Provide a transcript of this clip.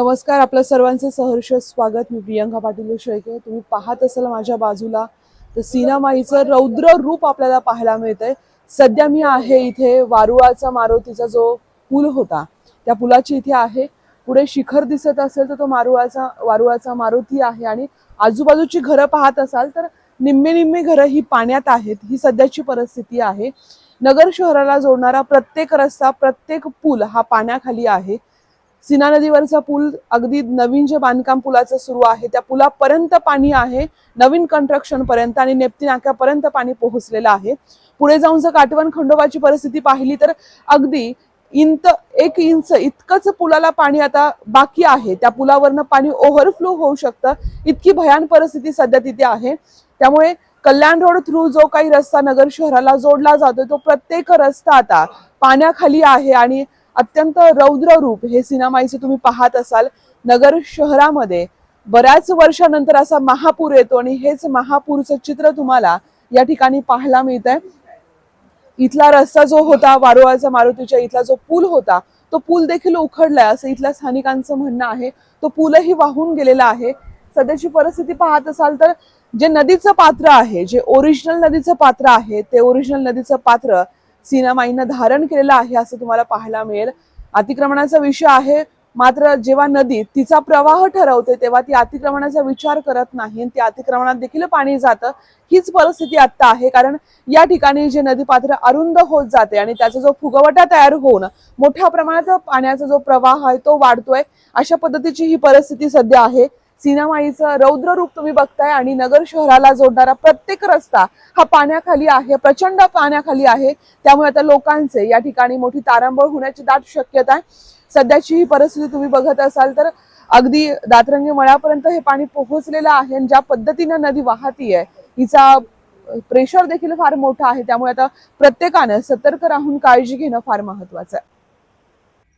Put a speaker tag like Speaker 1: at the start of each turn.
Speaker 1: नमस्कार आपलं सर्वांचं सहर्ष स्वागत. मी प्रियंका पाटील शेळके तुम्ही पाहत असाल माझ्या बाजूला तर सीनामाईचं रौद्र रूप आपल्याला पाहायला मिळतंय. सध्या मी आहे इथे वारुळाचा मारुतीचा जो पूल होता. त्या पुलाची इथे आहे. पुढे शिखर दिसत असेल तर तो मारुळाचा वारुळाचा मारुती आहे. आणि आजूबाजूची घरं पाहत असाल तर निम्मे निम्मे घरं ही पाण्यात आहेत. ही सध्याची परिस्थिती आहे. नगर शहराला जोडणारा प्रत्येक रस्ता प्रत्येक पूल हा पाण्याखाली आहे. सीना नदीवरचा पूल अगदी नवीन जे बांधकाम पुलाचं सुरू आहे त्या पुलापर्यंत पाणी आहे नवीन कन्स्ट्रक्शन पर्यंत आणि नेप्ती नाक्यापर्यंत पाणी पोहोचलेलं आहे. पुढे जाऊन जर काटवण खंडोबाची परिस्थिती पाहिली तर अगदी इंच एक इंच इतकंच पुलाला पाणी आता बाकी आहे. त्या पुलावरनं पाणी ओव्हरफ्लो होऊ शकतं. इतकी भयान परिस्थिती सध्या तिथे आहे. त्यामुळे कल्याण रोड थ्रू जो काही रस्ता नगर शहराला जोडला जातो तो प्रत्येक रस्ता आता पाण्याखाली आहे आणि अत्यंत रौद्र रूप हे सिनेमाईचं तुम्ही पाहत असाल. नगर शहरामध्ये बऱ्याच वर्षानंतर असा महापूर येतो आणि हेच महापूरचं चित्र तुम्हाला या ठिकाणी पाहायला मिळत आहे इथला रस्ता जो होता वारुळाचा मारुतीच्या इथला जो पूल होता तो पूल देखील उखडलाय असं इथल्या स्थानिकांचं म्हणणं आहे. तो पूलही वाहून गेलेला आहे. सध्याची परिस्थिती पाहत असाल तर जे नदीचं पात्र आहे जे ओरिजिनल नदीचं पात्र आहे ते ओरिजिनल नदीचं पात्र सीनामाईनं धारण केलेलं आहे असं तुम्हाला पाहायला मिळेल. अतिक्रमणाचा विषय आहे मात्र जेव्हा नदी तिचा प्रवाह ठरवते तेव्हा ती अतिक्रमणाचा विचार करत नाही ती त्या अतिक्रमणात देखील पाणी जातं. हीच परिस्थिती आता आहे कारण या ठिकाणी जे नदी पात्र अरुंद होत जाते आणि त्याचा जो फुगवटा तयार होऊन मोठ्या प्रमाणात पाण्याचा जो प्रवाह आहे तो वाढतोय. अशा पद्धतीची ही परिस्थिती सध्या आहे. सिनामाईचं रौद्र रूप तुम्ही बघताय आणि नगर शहराला जोडणारा प्रत्येक रस्ता हा पाण्याखाली आहे प्रचंड पाण्याखाली आहे. त्यामुळे आता लोकांचे या ठिकाणी मोठी तारांबळ होण्याची दाट शक्यता आहे. सध्याची ही परिस्थिती तुम्ही बघत असाल तर अगदी दातरंगी मळ्यापर्यंत हे पाणी पोहोचलेलं आहे आणि ज्या पद्धतीनं नदी वाहतीये हिचा प्रेशर देखील फार मोठा आहे. त्यामुळे आता प्रत्येकानं सतर्क राहून काळजी घेणं फार महत्वाचं आहे.